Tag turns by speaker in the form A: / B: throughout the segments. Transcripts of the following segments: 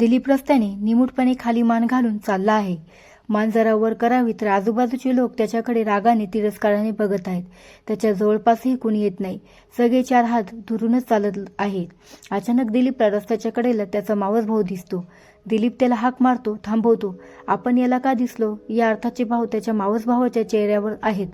A: दिलीप रस्त्याने निमूटपणे खाली मान घालून चालला आहे. मान जरा वर करावी तर आजूबाजूचे लोक त्याच्याकडे रागाने तिरस्काराने बघत आहेत. त्याच्या जवळपासही कुणी येत नाही. सगळे चार हात दुरूनच चालत आहेत. अचानक दिलीपला रस्त्याच्या कडेला त्याचा मावस भाऊ दिसतो. दिलीप त्याला हाक मारतो थांबवतो. आपण याला का दिसलो? या अर्थाचे भाव त्याच्या मावस भावाच्या चेहऱ्यावर आहेत.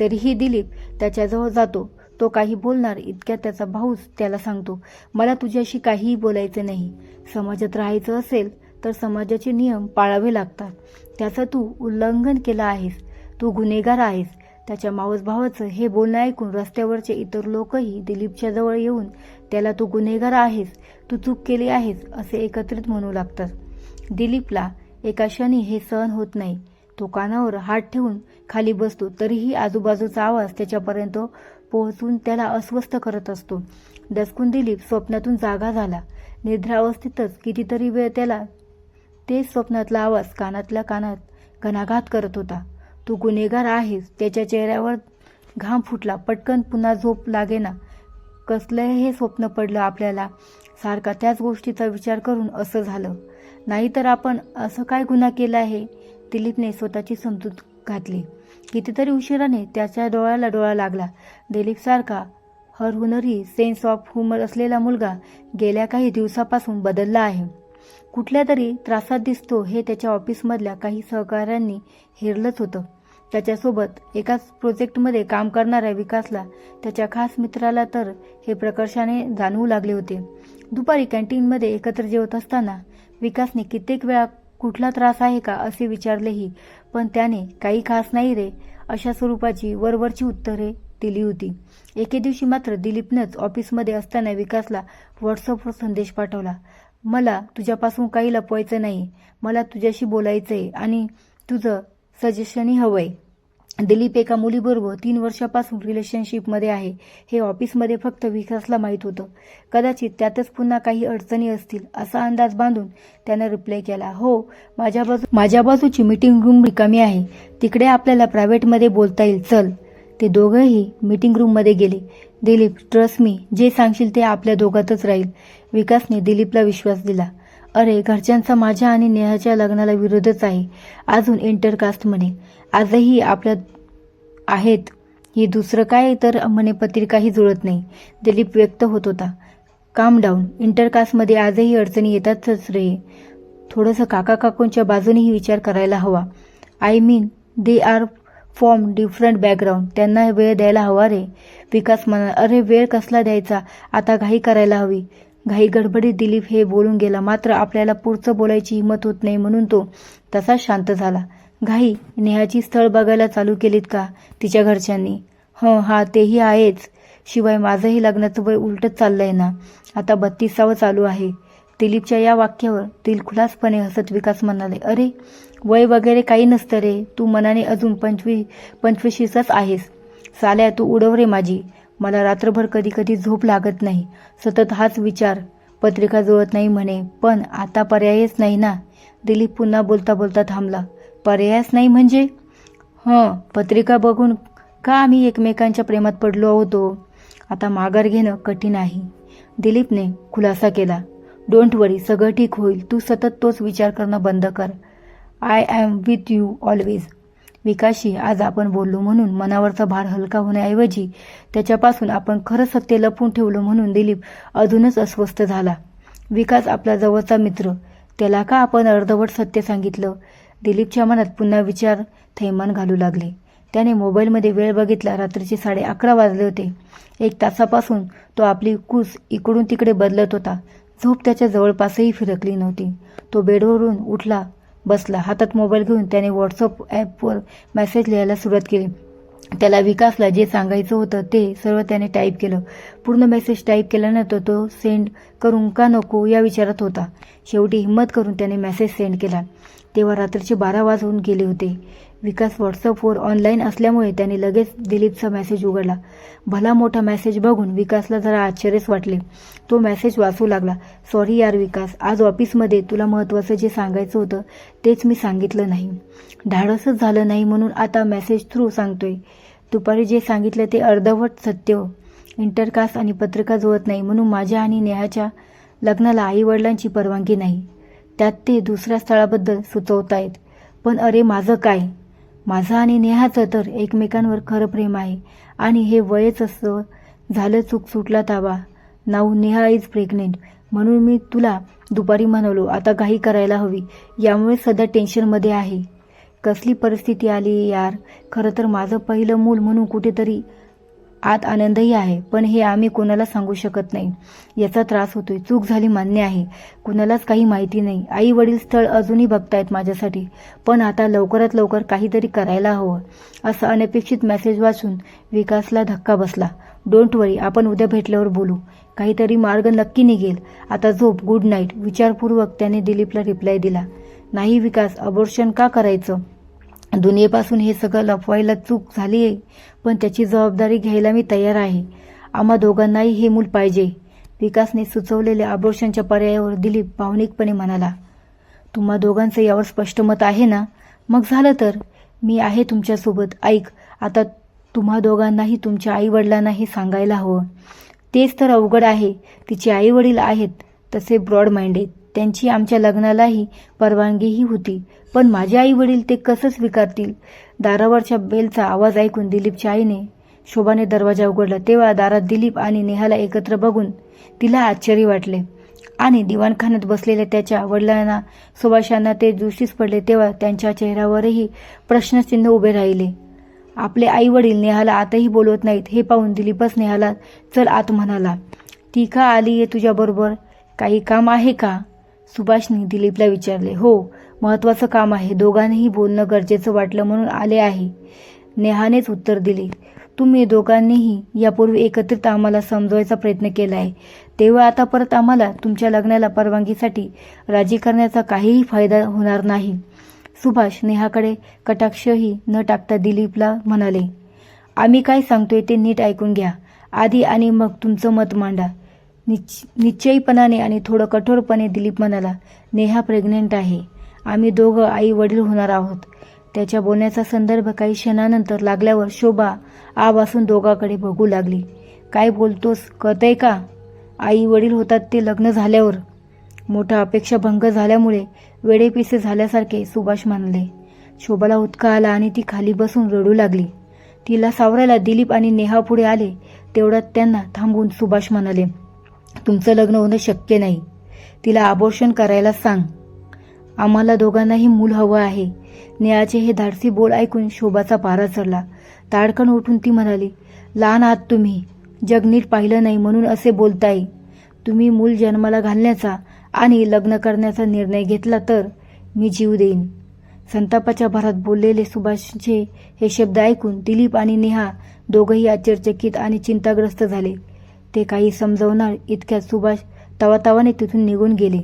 A: तरीही दिलीप त्याच्याजवळ जातो. तो काही बोलणार इतक्या त्याचा भाऊच त्याला सांगतो मला तुझ्याशी काहीही बोलायचं नाही. समाजात राहायचं असेल तर समाजाचे नियम पाळावे लागतात. त्याचं तू उल्लंघन केलं आहेस. तू गुन्हेगार आहेस. त्याच्या मावस भावाचं हे बोलणं ऐकून रस्त्यावरचे इतर लोकही दिलीपच्या जवळ येऊन त्याला तू गुन्हेगार आहेस. तू चूक केली आहेस असे एकत्रित म्हणू लागतात. दिलीपला एका क्षणी हे सहन होत नाही. तो कानावर हात ठेवून खाली बसतो तरीही आजूबाजूचा आवाज त्याच्यापर्यंत पोहोचून त्याला अस्वस्थ करत असतो. दसकून दिलीप स्वप्नातून जागा झाला. निद्रावस्थेतच कितीतरी वेळ त्याला तेच स्वप्नातला आवाज कानातल्या कानात घणाघात करत होता. तू गुन्हेगार आहेस. त्याच्या चेहऱ्यावर घाम फुटला. पटकन पुन्हा झोप लागेना. कसलं हे स्वप्न पडलं आपल्याला. सारखा त्याच गोष्टीचा विचार करून असं झालं. नाहीतर आपण असं काय गुन्हा केला आहे? दिलीपने स्वतःची समजूत घातली. कितीतरी उशिराने त्याच्या डोळ्याला डोळा लागला. दिलीप सारखा हर हुनरी सेन्स ऑफ ह्युमर असलेला मुलगा गेल्या काही दिवसापासून बदलला आहे. कुठल्या तरी त्रासात दिसतो हे त्याच्या ऑफिसमधल्या काही सहकाऱ्यांनी हेरलंच होतं. त्याच्यासोबत एकाच प्रोजेक्टमध्ये काम करणाऱ्या विकासला त्याच्या खास मित्राला तर हे प्रकर्षाने जाणवू लागले होते. दुपारी कॅन्टीनमध्ये एकत्र जेवत असताना विकासने कित्येक वेळा कुठला त्रास आहे का असे विचारलेही पण त्याने काही खास नाही रे अशा स्वरूपाची वरवरची उत्तरे दिली होती. एके दिवशी मात्र दिलीपनंच ऑफिसमध्ये असताना विकासला व्हॉट्सअपवर संदेश पाठवला. मला तुझ्यापासून काही लपवायचं नाही. मला तुझ्याशी बोलायचंय आणि तुझं सजेशनही हवंय. दिलीप एका मुलीबरोबर तीन वर्षापासून रिलेशनशिपमध्ये आहे. हे ऑफिसमध्ये फक्त विकासला माहीत होतं. कदाचित त्यातच पुन्हा काही अडचणी असतील असा अंदाज बांधून त्यानं रिप्लाय केला. हो माझ्या बाजू माझ्या बाजूची मीटिंग रूम रिकामी आहे. तिकडे आपल्याला प्रायव्हेटमध्ये बोलता येईल. चल. ते दोघंही मीटिंग रूममध्ये गेले. दिलीप ट्रस्ट मी जे सांगशील ते आपल्या दोघातच राहील. विकासने दिलीपला विश्वास दिला. अरे घरच्यांचा माझ्या आणि नेहाच्या लग्नाला विरोधच आहे. अजून इंटरकास्ट म्हणे. आजही आपल्या आहेत. हे दुसरं काय तर म्हणे पत्रिकाही जुळत नाही. दिलीप व्यक्त होत होता. काम डाऊन इंटरकास्टमध्ये आजही अडचणी येतातच रे. थोडंसं काका काकूंच्या बाजूनेही विचार करायला हवा. I mean they are from different background त्यांना वेळ द्यायला हवा रे. विकास म्हणा अरे वेळ कसला द्यायचा? आता घाई करायला हवी. घाई गडबडीत दिलीप हे बोलून गेला मात्र आपल्याला पुढचं बोलायची हिंमत होत नाही म्हणून तो तसा शांत झाला. घाई नेहाची स्थळ बघायला चालू केलीत का? तिच्या घरच्यांनी. हं हा तेही आहेच. शिवाय माझंही लग्नाचं वय उलटच चाललंय ना. आता बत्तीसावं चालू आहे. दिलीपच्या या वाक्यावर दिलखुलासपणे हसत विकास म्हणाले अरे वय वगैरे काही नसतं रे. तू मनाने अजून पंचवी पंचवीशीचाच आहेस. साल्या तू उडव रे माझी. मला रात्रभर कधी कधी झोप लागत नाही. सतत हाच विचार. पत्रिका जुळत नाही म्हणे. पण आता पर्यायच नाही ना? दिलीप पुन्हा बोलता बोलता थांबला. पर्यायच नाही म्हणजे? हं पत्रिका बघून का आम्ही एकमेकांच्या प्रेमात पडलो होतो? आता माघार घेणं कठीण आहे. दिलीपने खुलासा केला. डोंट वरी सगळं ठीक होईल. तू सतत तोच विचार करणं बंद कर. I am with you always. विकाशी आज आपण बोललो म्हणून मनावरचा भार हलका होण्याऐवजी त्याच्यापासून आपण खरं सत्य लपवून ठेवलं म्हणून दिलीप अजूनच अस्वस्थ झाला. विकास आपला जवळचा मित्र. त्याला का आपण अर्धवट सत्य सांगितलं? दिलीपच्या मनात पुन्हा विचार थैमान घालू लागले. त्याने मोबाईलमध्ये वेळ बघितला. रात्रीचे साडे अकरा वाजले होते. एक तासापासून तो आपली कूस इकडून तिकडे बदलत होता. झोप त्याच्या जवळपासही फिरकली नव्हती. तो बेडवरून उठला. बसला. हातात मोबाईल घेऊन त्याने व्हॉट्सअप ॲपवर मेसेज लिहायला सुरुवात केली. त्याला विकासला जे सांगायचं होतं ते सर्व त्याने टाईप केलं. पूर्ण मेसेज टाईप केल्यानंतर तो सेंड करून का नको या विचारात होता. शेवटी हिंमत करून त्याने मेसेज सेंड केला. तेव्हा रात्रीचे बारा वाजून गेले होते. विकास व्हॉट्सअपवर ऑनलाईन असल्यामुळे त्याने लगेच दिलीपचा मेसेज उघडला. भला मोठा मेसेज बघून विकासला जरा आश्चर्यच वाटले. तो मेसेज वाचू लागला. सॉरी यार विकास आज ऑफिसमध्ये तुला महत्त्वाचं जे सांगायचं होतं तेच मी सांगितलं नाही. धाडसच झालं नाही म्हणून आता मेसेज थ्रू सांगतोय. दुपारी जे सांगितलं ते अर्धवट सत्य हो. इंटरकास्ट आणि पत्रिका जुळत नाही म्हणून माझ्या आणि नेहाच्या लग्नाला आई वडिलांची परवानगी नाही. त्यात ते दुसऱ्या स्थळाबद्दल सुचवतायत. पण अरे माझं काय? माझं आणि नेहाचं तर एकमेकांवर खरं प्रेम आहे. आणि हे वयच असं झालं चूक सुटला ताबा. नाऊ नेहा इज प्रेग्नेंट म्हणून मी तुला दुपारी म्हणवलो आता घाई करायला हवी. यामुळे सध्या टेन्शनमध्ये आहे. कसली परिस्थिती आली यार? खरं तर माझं पहिलं मूल म्हणून कुठेतरी आत आनंदही आहे पण हे आम्ही कोणाला सांगू शकत नाही. याचा त्रास होतोय. चूक झाली मान्य आहे. कुणालाच काही माहिती नाही. आई वडील स्थळ अजूनही बघतायत माझ्यासाठी पण आता लवकरात लवकर काहीतरी करायला हवं. असं अनपेक्षित मेसेज वाचून विकासला धक्का बसला. डोंट वरी आपण उद्या भेटल्यावर बोलू. काहीतरी मार्ग नक्की निघेल. आता झोप गुड नाईट विचारपूर्वक त्याने दिलीपला रिप्लाय दिला. नाही विकास अबोर्शन का करायचं? दुनियेपासून हे सगळं लपवायला चूक झाली आहे. पण त्याची जबाबदारी घ्यायला मी तयार आहे. आम्हा दोघांनाही हे मूल पाहिजे. विकासने सुचवलेल्या अबॉर्शनच्या पर्यायावर दिलीप भावनिकपणे म्हणाला तुम्हा दोघांचं यावर स्पष्ट मत आहे ना? मग झालं तर? मी आहे तुमच्यासोबत. ऐक आता तुम्हा दोघांनाही तुमच्या आईवडिलांना हे सांगायला हवं. तेच तर अवघड आहे. तिचे आईवडील आहेत. तसे ब्रॉड माइंडेड. त्यांची आमच्या लग्नालाही परवानगीही होती. पण माझे आई वडील ते कसं स्वीकारतील? दारावरच्या बेलचा आवाज ऐकून दिलीपच्या आईने शोभाने दरवाजा उघडला. तेव्हा दारात दिलीप आणि नेहाला एकत्र बघून तिला आश्चर्य वाटले. आणि दिवाणखान्यात बसलेल्या त्याच्या वडिलांना सुभाषांना ते दृष्टीस पडले तेव्हा त्यांच्या चेहऱ्यावरही प्रश्नचिन्ह उभे राहिले. आपले आई वडील नेहाला आताही बोलवत नाहीत हे पाहून दिलीपच नेहाला चल आत म्हणाला ती का आली आहे तुझ्याबरोबर? काही काम आहे का? सुभाषने दिलीपला विचारले हो महत्वाचं काम आहे. दोघांनीही बोलणं गरजेचं वाटलं म्हणून आले आहे. नेहानेच उत्तर दिले तुम्ही दोघांनीही यापूर्वी एकत्रित आम्हाला समजवायचा प्रयत्न केला आहे. तेव्हा आता परत आम्हाला तुमच्या लग्नाला परवानगीसाठी राजी करण्याचा काहीही फायदा होणार नाही. सुभाष नेहाकडे कटाक्षही न टाकता दिलीपला म्हणाले आम्ही काय सांगतोय ते नीट ऐकून घ्या. आधी आणि मग तुमचं मत मांडा. निश्च निश्चयीपणाने आणि थोडं कठोरपणे दिलीप म्हणाला नेहा प्रेग्नेंट आहे. आम्ही दोघं आई वडील होणार आहोत. त्याच्या बोलण्याचा संदर्भ काही क्षणानंतर लागल्यावर शोभा आवासून दोघाकडे बघू लागली. काय बोलतोस? कळतंय का? आई वडील होतात ते लग्न झाल्यावर. मोठा अपेक्षा भंग झाल्यामुळे वेडेपिसे झाल्यासारखे सुभाष म्हणाले शोभाला उतका आला आणि ती खाली बसून रडू लागली. तिला सावरायला दिलीप आणि नेहा पुढे आले तेवढ्यात त्यांना थांबवून सुभाष म्हणाले तुमचं लग्न होणं शक्य नाही. तिला आबोर्शन करायला सांग. आम्हाला दोघांनाही मूल हवं आहे. नेहाचे हे धाडसी बोल ऐकून शोभाचा पारा चढला. ताडकन उठून ती म्हणाली लहान आहात तुम्ही. जग नीट पाहिलं नाही म्हणून असे बोलताय. तुम्ही मूल जन्माला घालण्याचा आणि लग्न करण्याचा निर्णय घेतला तर मी जीव देईन. संतापाच्या भरात बोललेले सुभाषचे हे शब्द ऐकून दिलीप आणि नेहा दोघंही आश्चर्यचकित आणि चिंताग्रस्त झाले. ते काही समजवणार इतक्या सुभाष तवातावाने तिथून निघून गेले.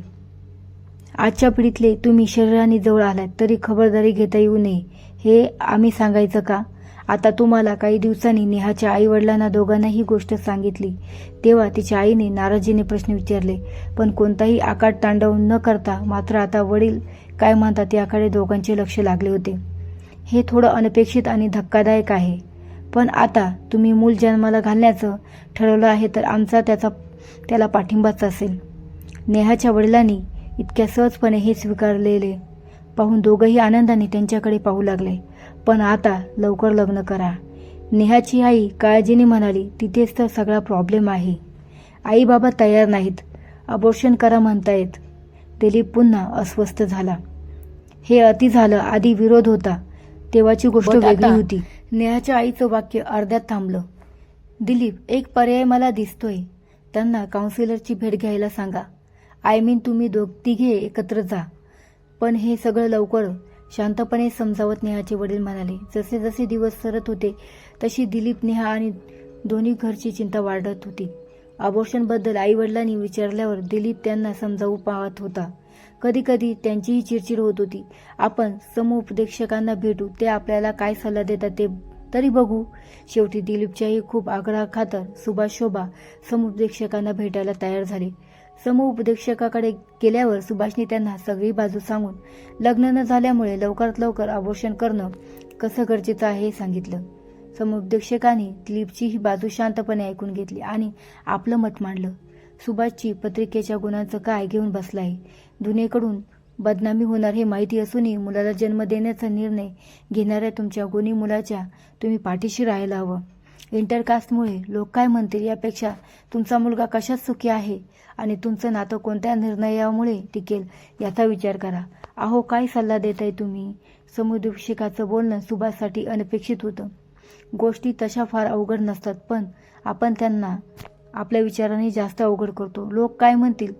A: आजच्या पिढीतले तुम्ही शरीराने जवळ आलात तरी खबरदारी घेता येऊ नये. हे आम्ही सांगायचं का? आता तुम्हाला काही दिवसांनी नेहाच्या आई वडिलांना दोघांना ही गोष्ट सांगितली. तेव्हा तिच्या आईने नाराजीने प्रश्न विचारले पण कोणताही आकाट तांडव न करता मात्र आता वडील काय म्हणतात याकडे दोघांचे लक्ष लागले होते. हे थोडं अनपेक्षित आणि धक्कादायक आहे. पण आता तुम्ही मूल जन्माला घालण्याचं ठरवलं आहे तर आमचा त्याचा त्याला पाठिंबाच असेल. नेहाच्या वडिलांनी इतक्या सहजपणे हे स्वीकारलेले पाहून दोघंही आनंदाने त्यांच्याकडे पाहू लागले. पण आता लवकर लग्न करा. नेहाची आई काळजीने म्हणाली तिथेच तर सगळा प्रॉब्लेम आहे. आई बाबा तयार नाहीत. अबोर्शन करा म्हणतायत. दिलीप पुन्हा अस्वस्थ झाला. हे अति झालं आधी विरोध होता. तेव्हाची गोष्ट वेगळी होती. नेहाच्या आईचं वाक्य अर्ध्यात थांबलं. दिलीप एक पर्याय मला दिसतोय. त्यांना काउन्सिलरची भेट घ्यायला सांगा. आय मीन तुम्ही दोघ तिघे एकत्र जा. पण हे सगळं लवकर शांतपणे समजावत नेहाचे वडील म्हणाले. जसे जसे दिवस सरत होते तशी दिलीप नेहा आणि दोन्ही घरची चिंता वाढत होती. अबॉर्शनबद्दल आई वडिलांनी विचारल्यावर दिलीप त्यांना समजावू पाहत होता. कधी कधी त्यांचीही चिडचिड होत होती. आपण समुपदेशकांना भेटू ते आपल्याला काय सल्ला देतात ते तरी बघू. शेवटी दिलीपच्याही खूप आग्रहाखातर सुभाष शोभा समुपदेशकांना भेटायला तयार झाले. समुपदेशकाकडे गेल्यावर सुभाषने त्यांना सगळी बाजू सांगून लग्न न झाल्यामुळे लवकरात लवकर अबॉर्शन करणं कसं गरजेचं आहे हे सांगितलं. समुपदेशकाने दिलीपची ही बाजू शांतपणे ऐकून घेतली आणि आपलं मत मांडलं. सुभाषची पत्रिकेच्या गुणांचं काय घेऊन बसलाय? दुनियेकडून बदनामी होणार हे माहिती असूनही मुलाला जन्म देण्याचा निर्णय घेणाऱ्या तुमच्या गुणी मुलाच्या तुम्ही पाठीशी राहायला हवं. इंटरकास्टमुळे लोक काय म्हणतील यापेक्षा तुमचा मुलगा कशात सुखी आहे आणि तुमचं नातं कोणत्या निर्णयामुळे टिकेल याचा विचार करा. अहो काय सल्ला देताय तुम्ही? समुद्रशिकाचं बोलणं सुभाषसाठी अनपेक्षित होतं. गोष्टी तशा फार अवघड नसतात पण आपण त्यांना आपल्या विचाराने जास्त अवघड करतो. लोक काय म्हणतील?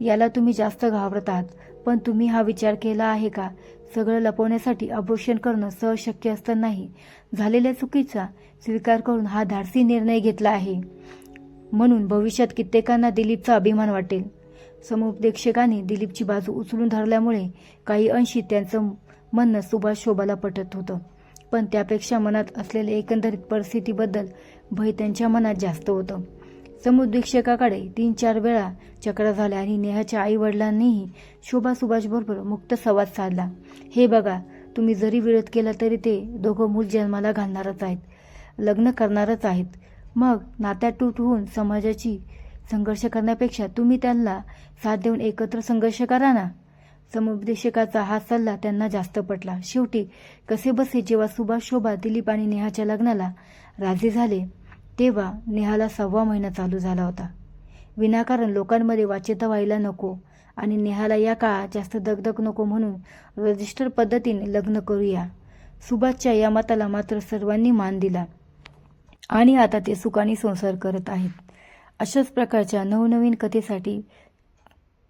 A: याला तुम्ही जास्त घाबरत आहात. पण तुम्ही हा विचार केला आहे का? सगळं लपवण्यासाठी अबोर्शन करणं सहज शक्य असतं नाही. झालेल्या चुकीचा स्वीकार करून हा धाडसी निर्णय घेतला आहे. म्हणून भविष्यात कित्येकांना दिलीपचा अभिमान वाटेल. समुपदेशकाने दिलीपची बाजू उचलून धरल्यामुळे काही अंशी त्यांचं म्हणणं सुभाष शोभाला पटत होतं. पण त्यापेक्षा मनात असलेल्या एकंदरीत परिस्थितीबद्दल भय त्यांच्या मनात जास्त होतं. समुद्रीक्षकाकडे तीन चार वेळा चक्रा झाल्या आणि नेहाच्या आई वडिलांनीही शोभा सुभाषबरोबर मुक्त संवाद साधला. हे बघा तुम्ही जरी विरोध केला तरी ते दोघं मूल जन्माला घालणारच आहेत लग्न करणारच आहेत. मग नात्यात तूट होऊन समाजाची संघर्ष करण्यापेक्षा तुम्ही त्यांना साथ देऊन एकत्र संघर्ष करा ना. समुपदेशकाचा हा सल्ला त्यांना जास्त पटला. शेवटी कसे बसे जेव्हा सुभाष शोभा दिलीप आणि नेहाच्या लग्नाला राजी झाले तेव्हा नेहाला सव्वा महिना चालू झाला होता. विनाकारण लोकांमध्ये वाचेता व्हायला नको आणि नेहाला या काळात जास्त दगदग नको म्हणून रजिस्टर पद्धतीने लग्न करूया. सुभाषच्या या मताला मात्र सर्वांनी मान दिला. आणि आता ते सुखाने संसार करत आहेत. अशाच प्रकारच्या नवनवीन कथेसाठी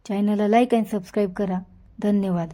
A: चॅनलला लाईक अँड सबस्क्राईब करा. धन्यवाद.